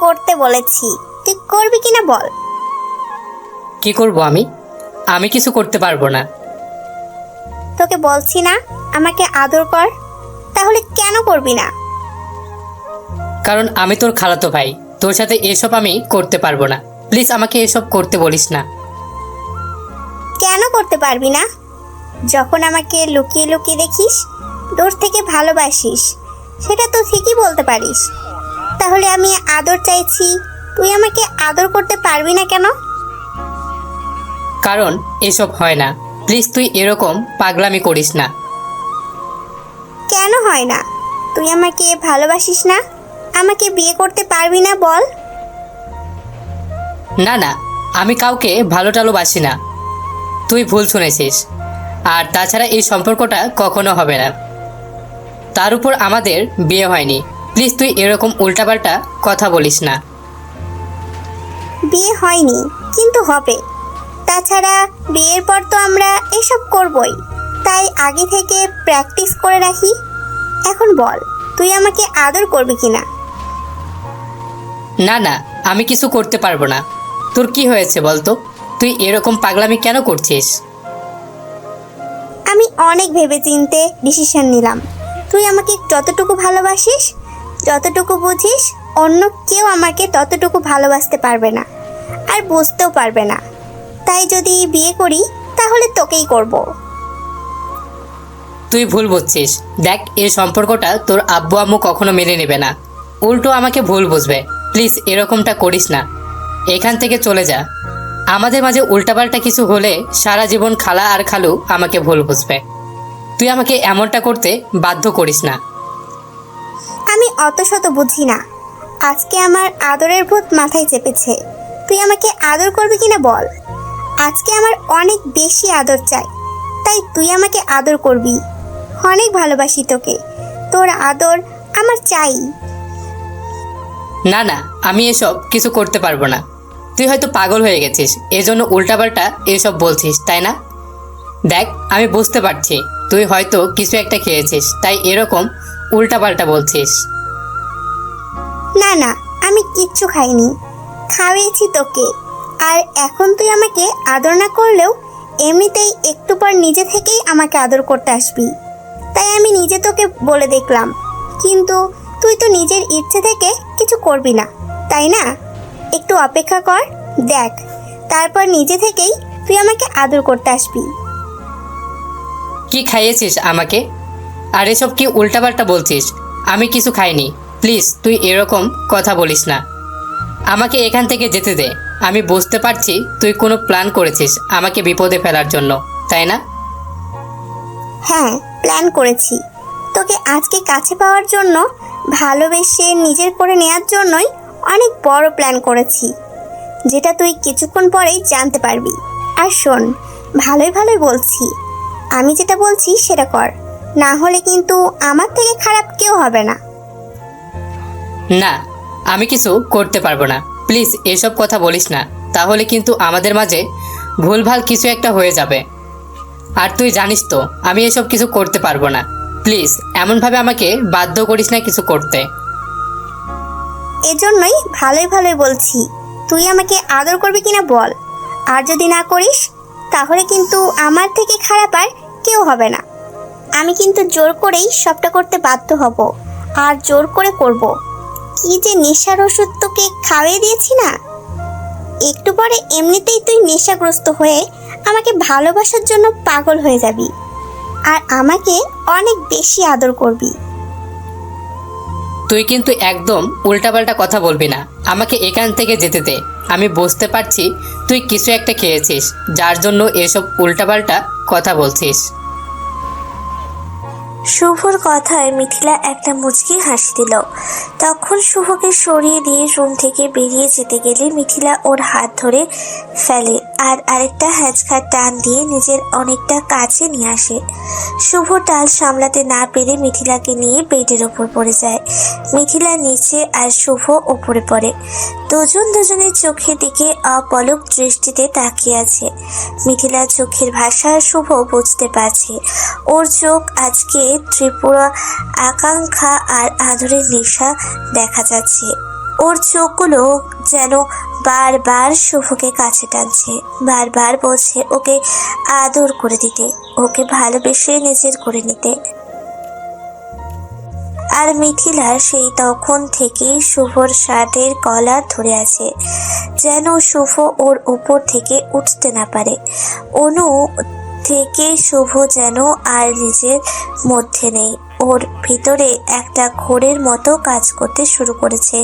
করতে বলেছি। তুই করবি কিনা বল। কি করব আমি? আমি কিছু করতে পারব না। তোকে বলছি না আমাকে আদর কর তাহলে কেন করবি না? কারণ আমি তোর খালাতো ভাই তোর সাথে এসব আমি করতে পারব না। প্লিজ আমাকে এসব করতে বলিস না। কেন করতে পারবি না? যখন আমাকে লুকিয়ে লুকিয়ে দেখিস দূর থেকে ভালোবাসিস সেটা তো ঠিকই বলতে পারিস। তাহলে আমি আদর চাইছি। তুই আমাকে আদর করতে পারবি না কেন? কারণ এসব হয় না। প্লিজ তুই এরকম পাগলামি করিস না। কেন হয় না? তুই আমাকে ভালোবাসিস না? আমাকে বিয়ে করতে পারবি না বল। না না আমি কাউকে ভালো টালো বাসি না। তুই ভুল শুনেছিস। আর তাছাড়া এই সম্পর্কটা কখনো হবে না। তার উপর আমাদের বিয়ে হয়নি। প্লিজ তুই এরকম উল্টাপাল্টা কথা বলিস না। বিয়ে হয়নি কিন্তু হবে। তাছাড়া বিয়ের পর তো আমরা এসব করবই। তাই আগে থেকে প্র্যাকটিস করে রাখি। এখন বল তুই আমাকে আদর করবি কিনা? না না আমি কিছু করতে পারব না। তোর কি হয়েছে বলতো? তুই এরকম পাগলামি কেন করছিস? আমি অনেক ভেবে চিনতে ডিসিশন নিলাম। তুই আমাকে যতটুকু ভালোবাসিস যতটুকু বুঝিস, অন্য কেউ আমাকে ততটুকু ভালোবাসতে পারবে না আর বুঝতেও পারবে না। তাই যদি বিয়ে করি, তাহলে তোকেই করব। তুই ভুল বুঝছিস। দেখ, এই সম্পর্কটা তোর আব্বু আম্মু কখনো মেনে নেবে না। উল্টো আমাকে ভুল বুঝবে। প্লিজ, এরকমটা করিস না। এখান থেকে চলে যা। আমাদের মাঝে উল্টাপাল্টা কিছু হলে সারা জীবন খালা আর খালু আমাকে ভুল বুঝবে। তুই আমাকে এমনটা করতে বাধ্য করিস না। অত শত বুঝি না। আজকে আমার আদরের ভূত মাথায় চেপেছে। তুই আমাকে আদর করবি কিনা বল? আজকে আমার অনেক বেশি আদর চাই। তাই তুই আমাকে আদর করবি। অনেক ভালোবাসি তোকে। তোর আদর আমার চাই। না না, আমি এসব কিছু করতে পারব না। তুই হয়তো পাগল হয়ে গেছিস। এজন্য উল্টাপাল্টা এসব বলছিস, তাই না? দেখ, আমি বুঝতে পারছি। তুই হয়তো কিছু একটা খেয়েছিস, তাই এরকম উল্টাপাল্টা বলছিস। না না, আমি কিচ্ছু খাইনি। খাওয়িয়েছি তোকে। আর এখন তুই আমাকে আদর না করলেও এমনিতেই একটু পর নিজে থেকেই আমাকে আদর করতে আসবি। তাই আমি নিজে তোকে বলে দেখলাম। কিন্তু তুই তো নিজের ইচ্ছে থেকে কিছু করবি না, তাই না? একটু অপেক্ষা কর, দেখ। তারপর নিজে থেকেই তুই আমাকে আদর করতে আসবি। কি খাইয়েছিস আমাকে? আর এসব কি উল্টাপাল্টা বলছিস? আমি কিছু খাইনি। প্লিজ তুই এরকম কথা বলিস না। আমাকে এখান থেকে যেতে দে। আমি বুঝতে পারছি তুই কোনো প্ল্যান করেছিস আমাকে বিপদে ফেলার জন্য, তাই না? হ্যাঁ প্ল্যান করেছি। তোকে আজকে কাছে পাওয়ার জন্য, ভালোবেসে নিজের করে নেওয়ার জন্যই অনেক বড় প্ল্যান করেছি, যেটা তুই কিছুক্ষণ পরেই জানতে পারবি। আর শোন, ভালোই ভালোই বলছি। আমি যেটা বলছি সেটা কর, না হলে কিন্তু আমার থেকে খারাপ কেউ হবে না। না, আমি কিছু করতে পারব না। প্লিজ, এসব কথা বলিস না। তাহলে কিন্তু আমাদের মাঝে ভুলভাল কিছু একটা হয়ে যাবে। আর তুই জানিস তো, আমি এসব কিছু করতে পারব না। প্লিজ, এমনভাবে আমাকে বাধ্য করিস না কিছু করতে। এজন্যই ভালোই ভালোই বলছি। তুই আমাকে আদর করবি কিনা বল। আর যদি না করিস, তাহলে কিন্তু আমার থেকে খারাপ আর কেউ হবে না। আমি কিন্তু জোর করেই সবটা করতে বাধ্য হব। আর জোর করে করব। কি যে নেশার ওষুধ তোকে খাওয়িয়ে দিয়েছি না? একটু পরে এমনিতেই তুই নেশাগ্রস্ত হয়ে আমাকে ভালোবাসার জন্য পাগল হয়ে যাবি আর আমাকে অনেক বেশি আদর করবি। তুই কিন্তু একদম উল্টাপাল্টা কথা বলবি না। আমাকে এখান থেকে যেতে দে। আমি বুঝতে পারছি তুই কিছু একটা খেয়েছিস, যার জন্য এসব উল্টাপাল্টা কথা বলছিস। শুভর কথায় মিথিলা একটা মুচকি হাসি দিল। তখন শুভকে সরিয়ে দিয়ে রুম থেকে বেরিয়ে যেতে গেলে মিথিলা ওর হাত ধরে ফেলে আর আরেকটা হ্যাঁচকার টান দিয়ে নিজের অনেকটা কাছে নিয়ে আসে। শুভ টাল সামলাতে না পেরে মিথিলাকে নিয়ে বেডের ওপর পড়ে যায়। মিথিলা নিচে আর শুভ ওপরে পড়ে। দুজন দুজনের চোখের দিকে অপলক দৃষ্টিতে তাকিয়ে আছে। মিথিলার চোখের ভাষা শুভ বুঝতে পারছে। ওর চোখ আজকে ত্রিপুরা আকাঙ্ক্ষা আর আদরের নেশা দেখা যাচ্ছে। ওর চোখগুলো যেন বারবার শুভকে কাছে টানছে, বারবার বলছে ওকে আদর করে দিতে, ওকে ভালোবেসে নিজের করে নিতে। আর মিথিলা সেই তখন থেকেই শুভর শার্টের কলার ধরে আছে, যেন শুভ ওর উপর থেকে উঠতে না পারে। অনু থেকে শুভ যেন আর নিজের মধ্যে নেই। ওর ভিতরে একটা ঘোরের মতো কাজ করতে শুরু করেছে।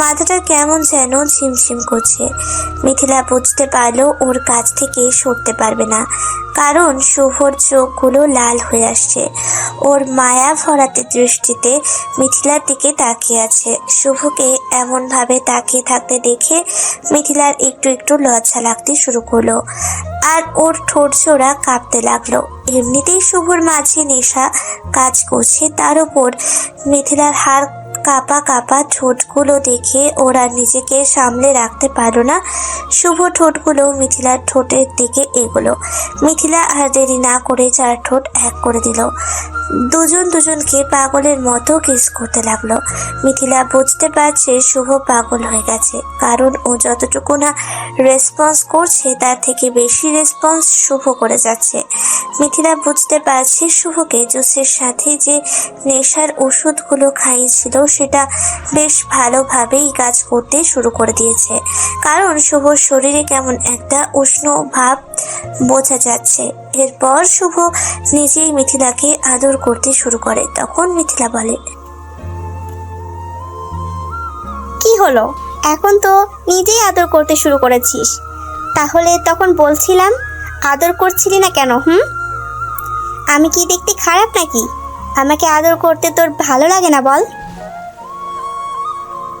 মাথাটা কেমন যেন ঝিমঝিম করছে। মিথিলা বুঝতে পারল ওর কাছ থেকে সরতে পারবে না, কারণ শুভর চোখগুলো লাল হয়ে আসছে। ওর মায়া ভরাতে দৃষ্টিতে মিথিলার দিকে তাকিয়ে আছে। শুভকে এমনভাবে তাকিয়ে থাকতে দেখে মিথিলার একটু একটু লজ্জা লাগতে শুরু করল। আর ওর ঠোঁট জোড়া কাঁপতে লাগল। এমনিতেই শুভর মাঝে নেশা কাজ করছে, তার উপর মিথিলার হাড় কাপা কাপা ঠোঁটগুলো দেখে ওরা নিজেকে সামলে রাখতে পারল না। শুভ ঠোঁটগুলো মিথিলার ঠোঁটের দিকে এগোলো। মিথিলা আর দেরি না করে চার ঠোঁট এক করে দিল। দুজন দুজনকে পাগলের মতো কিস করতে লাগল। মিথিলা বুঝতে পারছে শুভ পাগল হয়ে গেছে। কারণ ও যতটুকু না রেসপন্স করছে, তার থেকে বেশি রেসপন্স শুভ করে যাচ্ছে। মিথিলা বুঝতে পারছে শুভকে জুসের সাথে যে নেশার ওষুধগুলো খাইয়েছিল সেটা বেশ ভালোভাবেই কাজ করতে শুরু করে দিয়েছে। কারণ শুভর শরীরে কেমন একটা উষ্ণ ভাব বোঝা যাচ্ছে। এরপর শুভ নিজেই মিথিলাকে আদর করতে শুরু করে, তখন মিথিলা বলে, কি হলো? এখন তো নিজেই আদর করতে শুরু করেছিস। তাহলে তখন বলছিলাম, আদর করছিলি না কেন, হুম? আমি কি দেখতে খারাপ নাকি? আমাকে আদর করতে তোর ভালো লাগে না বল।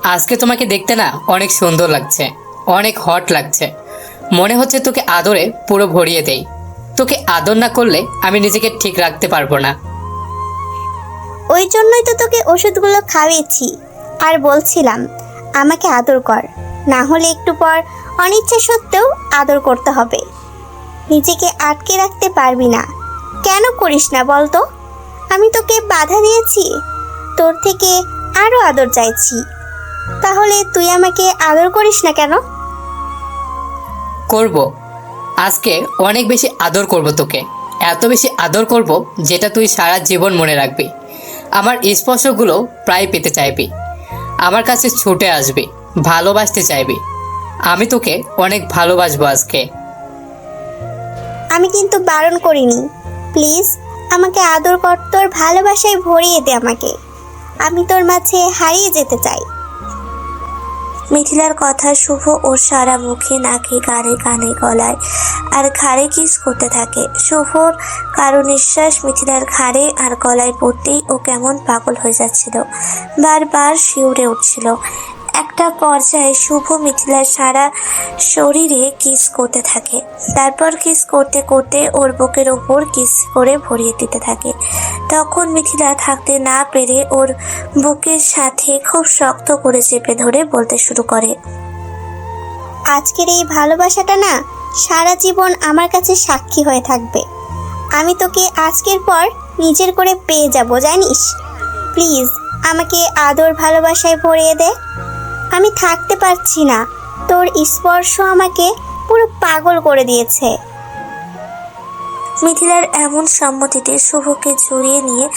আজকে তোমাকে দেখতে না অনেক সুন্দর লাগছে, অনেক হট লাগছে। মনে হচ্ছে তোকে আদরে পুরো ভরিয়ে দেই। তোকে আদর না করলে আমি নিজেকে ঠিক রাখতে পারব না। ওই জন্যই তো তোকে ওষুধগুলো খাওয়িয়েছি আর বলছিলাম, আমাকে আদর কর। না হলে একটু পর অনিচ্ছা সত্ত্বেও আদর করতে হবে। নিজেকে আটকে রাখতে পারবি না। কেন করিস না বল তো আমি তোকে বাধা দিয়েছি। তোর থেকে আরও আদর চাইছি। তাহলে তুই আমাকে আদর করিস না কেন? করব। আজকে অনেক বেশি আদর করব তোকে। এত বেশি আদর করব যেটা তুই সারা জীবন মনে রাখবি। আমার স্পর্শগুলো প্রায় পেতে চাইবি। আমার কাছে ছুটে আসবি ভালোবাসতে চাইবি। আমি তোকে অনেক ভালোবাসবো আজকে। আমি কিন্তু বারণ করিনি। প্লিজ আমাকে আদর কর তোর ভালোবাসায় ভরিয়ে দে আমাকে। আমি তোর মাঝে হারিয়ে যেতে চাই। মিথিলার কথা শুভ ও সারা মুখে নাকে গাড়ে কানে, গলায় আর ঘাড়ে কিস করতে থাকে। শুভর কারও নিঃশ্বাস মিথিলার ঘাড়ে আর গলায় পড়তেই ও কেমন পাগল হয়ে যাচ্ছিল। বারবার শিউরে উঠছিল। একটা পর্যায়ে শুভ মিথিলার সারা শরীরে কিস করতে থাকে। তারপর কিস করতে করতে ওর বুকের ওপর কিস করে ভরিয়ে দিতে থাকে। তখন মিথিলা থাকতে না পেরে ওর বুকের সাথে খুব শক্ত করে চেপে ধরে বলতে শুরু করে। আজকের এই ভালোবাসাটা না সারা জীবন আমার কাছে সাক্ষী হয়ে থাকবে। আমি তোকে আজকের পর নিজের করে পেয়ে যাব, জানিস? প্লিজ, আমাকে আদর ভালোবাসায় ভরিয়ে দে। আমি থাকতে পারছি না। তোর স্পর্শ আমাকে পুরো পাগল করে দিয়েছে। মিথিলার এমন সম্মতিতে শুভকে জড়িয়ে নিয়ে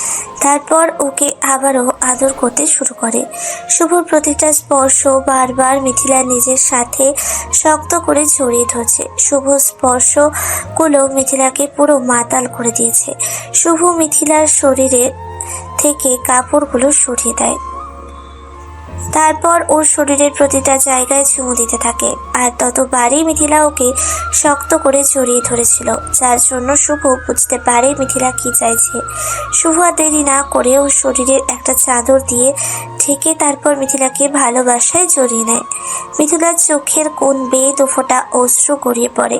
তারপর ওকে আবারও আদর করতে শুরু করে। শুভর প্রতিটা স্পর্শ বারবার মিথিলা নিজের সাথে শক্ত করে জড়িয়ে ধরছে। শুভ স্পর্শগুলো মিথিলাকে পুরো মাতাল করে দিয়েছে। শুভ মিথিলার শরীরে থেকে কাপড়গুলো সরিয়ে দেয়। তারপর ওর শরীরের প্রতিটা জায়গায় চুমু দিতে থাকে। আর ততবারই মিথিলা ওকে শক্ত করে জড়িয়ে ধরেছিল, যার জন্য শুভ বুঝতে পারে মিথিলা কি চাইছে। শুভ দেরি না করে ওর শরীরের একটা চাদর দিয়ে ঢেকে তারপর মিথিলাকে ভালোবাসায় জড়িয়ে নেয়। মিথিলার চোখের কোন বেয়ে দুফোটা অশ্রু গড়িয়ে পড়ে।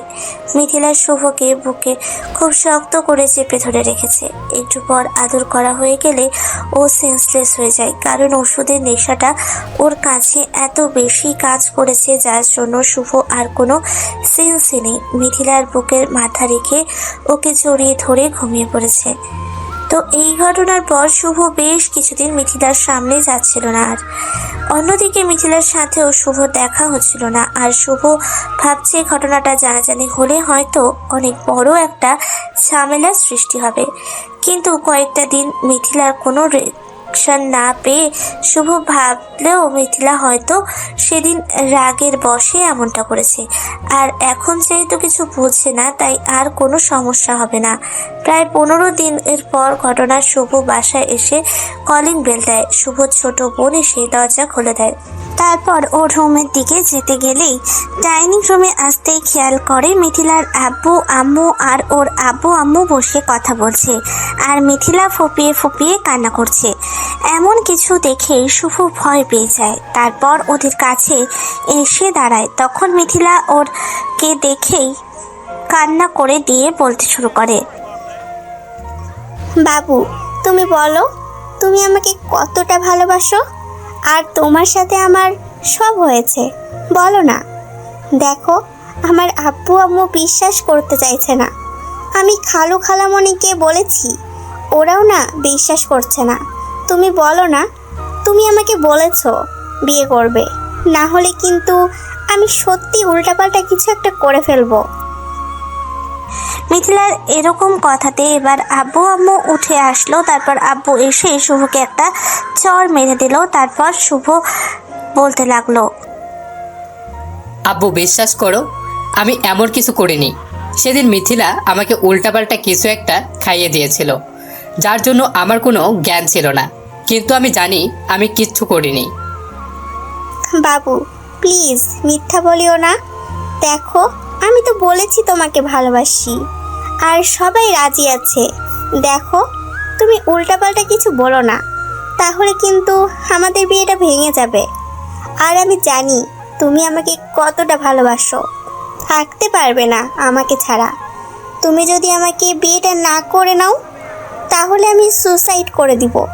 মিথিলা শুভকে বুকে খুব শক্ত করে চেপে ধরে রেখেছে। একটু পর আদর করা হয়ে গেলে ও সেন্সলেস হয়ে যায়, কারণ ওষুধের নেশাটা ওর কাছে এত বেশি কাজ করেছে যার জন্য শুভ আর কোনো সেন্সই নেই। মিথিলার বুকের মাথা রেখে ওকে জড়িয়ে ধরে ঘুমিয়ে পড়েছে। তো এই ঘটনার পর শুভ বেশ কিছুদিন মিথিলার সামনে যাচ্ছিল না আর। অন্যদিকে মিথিলার সাথেও শুভ দেখা হচ্ছিল না। আর শুভ ভাবছে ঘটনাটা জানাজানি হলে হয়তো অনেক বড় একটা ঝামেলার সৃষ্টি হবে। কিন্তু কয়েকটা দিন মিথিলার কোনো রিয়াকশন না পেয়ে শুভ ভাবলেও মিথিলা হয়তো সেদিন রাগের বসে এমনটা করেছে। আর এখন যেহেতু কিছু বুঝছে না, তাই আর কোনো সমস্যা হবে না। প্রায় পনেরো দিনের পর ঘটনা শুভ বাসায় এসে কলিং বেল দেয়। শুভ ছোট বোন এসে দরজা খুলে দেয়। তারপর ওর রুমের দিকে যেতে গেলেই ডাইনিং রুমে আসতেই খেয়াল করে মিথিলার আব্বু, আম্মু আর ওর আব্বু, আম্মু বসে কথা বলছে আর মিথিলা ফুপিয়ে ফুপিয়ে কান্না করছে। এমন কিছু দেখে শুভ ভয় পেয়ে যায়। তারপর ওদের কাছে এসে দাঁড়ায়। তখন মিথিলা ওরকে দেখেই কান্না করে দিয়ে বলতে শুরু করে, বাবু, তুমি বলো, তুমি আমাকে কতটা ভালোবাসো? আর তোমার সাথে আমার সব হয়েছে। বলো না। দেখো, আমার আব্বু আম্মু বিশ্বাস করতে চাইছে না। আমি খালু খালামণিকে বলেছি, ওরাও না বিশ্বাস করছে না। তুমি বলো না, তুমি আমাকে বলেছ বিয়ে করবে। না হলে কিন্তু আমি সত্যি উল্টাপাল্টা কিছু একটা করে ফেলব। মিথিলার এরকম কথাতে এবার আব্বু আম্মু উঠে আসলো তারপর আব্বু এসে শুভকে একটা চর মেরে দিল তারপর শুভ বলতে লাগল আব্বু বিশ্বাস করো আমি এমন কিছু করিনি। সেদিন মিথিলা আমাকে উল্টাপাল্টা কিছু একটা খাইয়ে দিয়েছিল যার জন্য আমার কোনো জ্ঞান ছিল না। কিন্তু আমি জানি আমি কিচ্ছু করিনি। বাবু প্লিজ মিথ্যা বলিও না। দেখো আমি তো বলেছি তোমাকে ভালোবাসি। আর সবাই রাজি আছে। দেখো, তুমি উল্টাপাল্টা কিছু বলো না। তাহলে কিন্তু আমাদের বিয়েটা ভেঙে যাবে। আর আমি জানি তুমি আমাকে কতটা ভালোবাসো। থাকতে পারবে না আমাকে ছাড়া। তুমি যদি আমাকে বিয়েটা না করে নাও, তাহলে আমি সুসাইড করে দিব।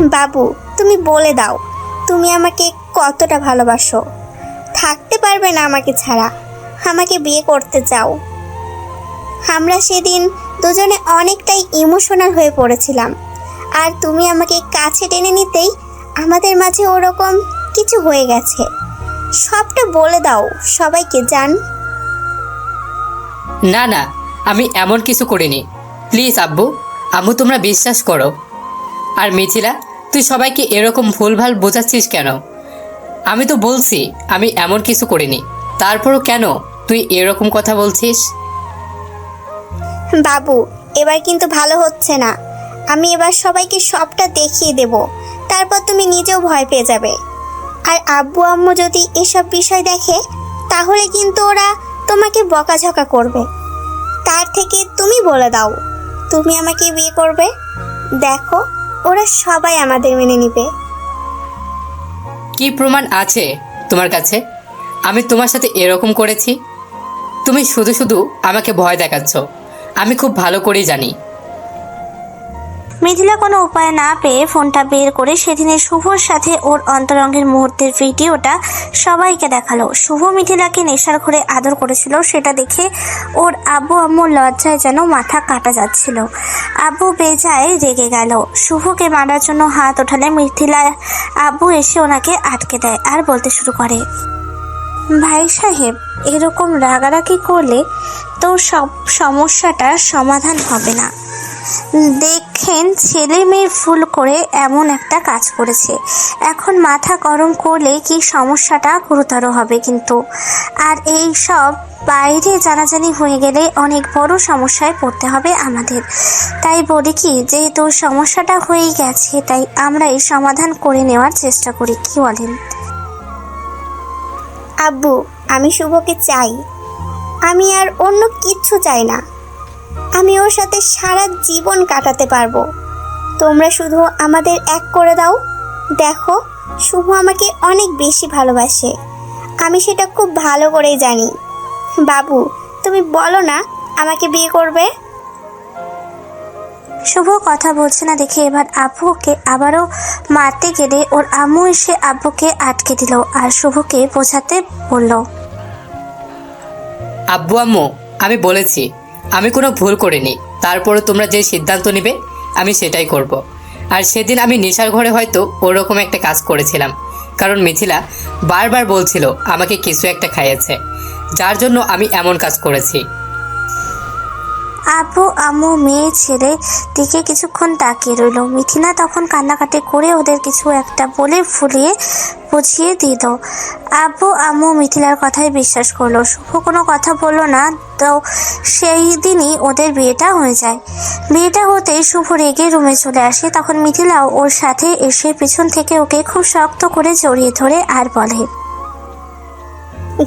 বাবু, তুমি বলে দাও, তুমি আমাকে কতটা ভালোবাসো। থাকতে পারবে না আমাকে ছাড়া। আমাকে বিয়ে করতে চাও। আমরা সেদিন দুজনে অনেকটাই ইমোশনাল হয়ে পড়েছিলাম। আর তুমি আমাকে কাছে টেনে নিতেই আমাদের মাঝে ওরকম কিছু হয়ে গেছে। সবটা বলে দাও, সবাইকে জান। না না, আমি এমন কিছু করিনি। প্লিজ, আব্বু, আম্মু, তোমরা বিশ্বাস করো। আর মিথিলা, তুই সবাইকে এরকম ভুলভাল বোঝাচ্ছিস কেন? আমি তো বলছি, আমি এমন কিছু করিনি। তারপরও কেন? তুই এরকম কথা বলছিস? বাবু এবার কিন্তু ভালো হচ্ছে না। আমি এবার সবাইকে সবটা দেখিয়ে দেব। তারপর তুমি নিজেও ভয় পেয়ে যাবে। আর আব্বু আম্মু যদি এসব বিষয় দেখে তাহলে কিন্তু ওরা তোমাকে বকাঝকা করবে। তার থেকে তুমি বলে দাও তুমি আমাকে বিয়ে করবে। দেখো ওরা সবাই আমাদের মেনে নিবে। কি প্রমাণ আছে তোমার কাছে? আমি তোমার সাথে এরকম করেছি? তুমি শুধু শুধু আমাকে ভয় দেখাচ্ছ। আমি খুব ভালো করেই জানি। মিথিলা কোনো উপায় না পেয়ে ফোনটা বের করে সেদিনের শুভর সাথে ওর অন্তরঙ্গের মুহূর্তের ভিডিওটা সবাইকে দেখাল। শুভ মিথিলাকে নেশার ঘরে আদর করেছিল, সেটা দেখে ওর আব্বু আম্মুর লজ্জায় যেন মাথা কাটা যাচ্ছিল। আব্বু বেজায় রেগে গেল। শুভকে মারার জন্য হাত ওঠালে মিথিলা আব্বু এসে ওনাকে আটকে দেয় আর বলতে শুরু করে। ভাই সাহেব, এরকম রাগারাগি করলে তো সব সমস্যাটার সমাধান হবে না। দেখেন, ছেলে মেয়ে ফুল করে এমন একটা কাজ করেছে। এখন মাথা গরম করলে কি সমস্যাটা গুরুতর হবে কিন্তু? আর এই সব বাইরে জানাজানি হয়ে গেলে অনেক বড় সমস্যায় পড়তে হবে আমাদের। তাই বলি কি, যেহেতু সমস্যাটা হয়েই গেছে, তাই আমরা এই সমাধান করে নেওয়ার চেষ্টা করি, কি বলেন? আব্বু, আমি শুভকে চাই। আমি আর অন্য কিচ্ছু চাই না। আমি ওর সাথে সারা জীবন কাটাতে পারব। তোমরা শুধু আমাদের এক করে দাও। দেখো, শুভ আমাকে অনেক বেশি ভালোবাসে। আমি সেটা খুব ভালো করেই জানি। বাবু, তুমি বলো না আমাকে বিয়ে করবে? শুভ কথা বলছে না দেখে এবার আব্বুকে আবারও মারতে গেলে ওর আম্মু এসে আব্বুকে আটকে দিল আর শুভকে বোঝাতে বলল, আব্বু আম্মু, আমি বলেছি, আমি কোনো ভুল করিনি। তারপরে তোমরা যে সিদ্ধান্ত নেবে, আমি সেটাই করব। আর সেদিন আমি নেশার ঘরে হয়তো ওরকম একটা কাজ করেছিলাম। কারণ মিথিলা বারবার বলছিল, আমাকে কিছু একটা খাইয়েছে। যার জন্য আমি এমন কাজ করেছি। আব্বু আম্মু মেয়ে ছেলে দিকে কিছুক্ষণ তাকিয়ে রইল। মিথিলা তখন কান্নাকাটি করে ওদের কিছু একটা বলে ফুলিয়ে বুঝিয়ে দিল। আব্বু আম্মু মিথিলার কথাই বিশ্বাস করল। শুভ কোনো কথা বলল না, তো সেই দিনই ওদের বিয়েটা হয়ে যায়। বিয়েটা হতেই শুভ রেগে রুমে চলে আসে। তখন মিথিলাও ওর সাথে এসে পিছন থেকে ওকে খুব শক্ত করে জড়িয়ে ধরে আর বলে,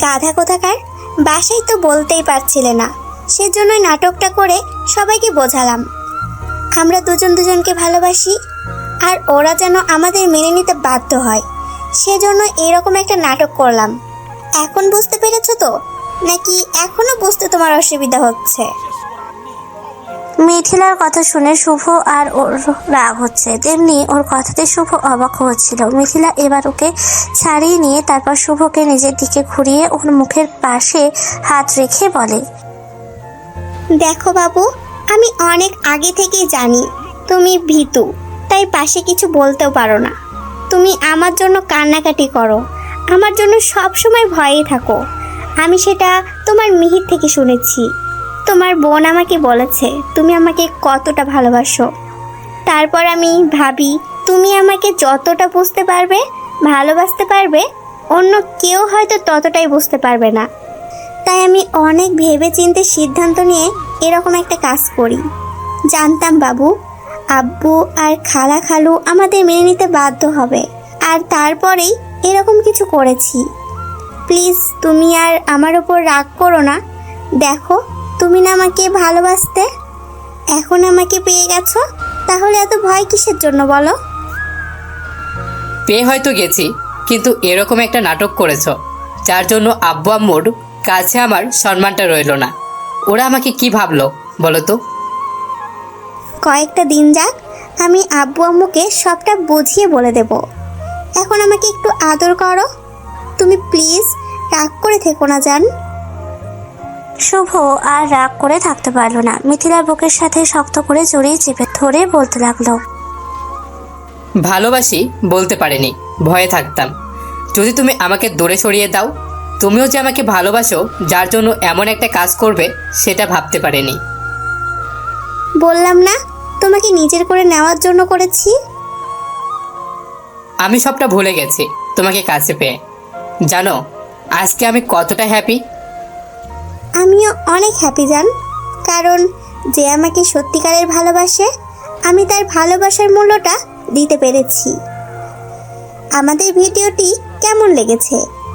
গাধা কোথাকার? বাসায় তো বলতেই পারছিলে না। সেজন্যই নাটকটা করে সবাইকে বোঝালাম। আমরা দুজন দুজনকে ভালোবাসি, আর ওরা যেন আমাদের মেনে নিতে বাধ্য হয়। সেজন্য এরকম একটা নাটক করলাম। এখন বুঝতে পেরেছ তো? নাকি এখনও বুঝতে তোমার অসুবিধা হচ্ছে? মিথিলার কথা শুনে শুভ আর ওর রাগ হচ্ছে। তেমনি ওর কথাতে শুভ অবাক হচ্ছিল। মিথিলা এবার ওকে ছাড়িয়ে নিয়ে তারপর শুভকে নিজের দিকে ঘুরিয়ে ওর মুখের পাশে হাত রেখে বলে দেখো বাবু, আমি অনেক আগে থেকেই জানি তুমি ভীতু, তাই পাশে কিছু বলতেও পারো না। তুমি আমার জন্য কান্নাকাটি করো, আমার জন্য সব সময় ভয়ে থাকো। আমি সেটা তোমার মিহির থেকে শুনেছি। তোমার বোন আমাকে বলেছে, তুমি আমাকে কতটা ভালোবাসো। তারপর আমি ভাবি, তুমি আমাকে যতটা বুঝতে পারবে, ভালোবাসতে পারবে, অন্য কেউ হয়তো ততটাই বুঝতে পারবে না। তাই আমি অনেক ভেবে চিন্তে সিদ্ধান্ত নিয়ে এরকম একটা কাজ করি। জানতাম, বাবু, আব্বু আর খালা খালু আমাদের মেনে নিতে বাধ্য হবে। আর তারপরেই এরকম কিছু করেছি। প্লিজ, তুমি আর আমার ওপর রাগ করো না। দেখো, তুমি না আমাকে ভালোবাসতে এখন আমাকে পেয়ে গেছো। তাহলে এত ভয় কিসের জন্য বলো? পেয়ে হয়তো গেছি, কিন্তু এরকম একটা নাটক করেছ, যার জন্য আব্বু আম্মুর কাছে আমার সম্মানটা রইল না। ওরা আমাকে কি ভাবলো বলো তো? কয়েকটা দিন যাক আমি আব্বু আম্মুকে সবটা বুঝিয়ে বলে দেব। এখন আমাকে একটু আদর করো। তুমি প্লিজ রাগ করে থেকো না জান। শুভ আর রাগ করে থাকতে পারল না। মিথিলার বুকের সাথে শক্ত করে জড়িয়ে চেপে ধরে বলতে লাগল। ভালোবাসি বলতে পারিনি ভয়ে থাকতাম। যদি তুমি আমাকে দূরে সরিয়ে দাও তুমিও যে আমাকে ভালোবাসো যার জন্য এমন একটা কাজ করবে সেটা ভাবতে পারেনি। বললাম না তোমাকে নিজের করে নেওয়ার জন্য করেছি? আমি সবটা ভুলে গেছি তোমাকে কাছে পেয়ে। জানো আজকে আমি কতটা হ্যাপি আমিও অনেক হ্যাপি জান। কারণ যে আমাকে সত্যিকারের ভালোবাসে আমি তার ভালোবাসার মূল্যটা দিতে পেরেছি। আমাদের ভিডিওটি কেমন লেগেছে?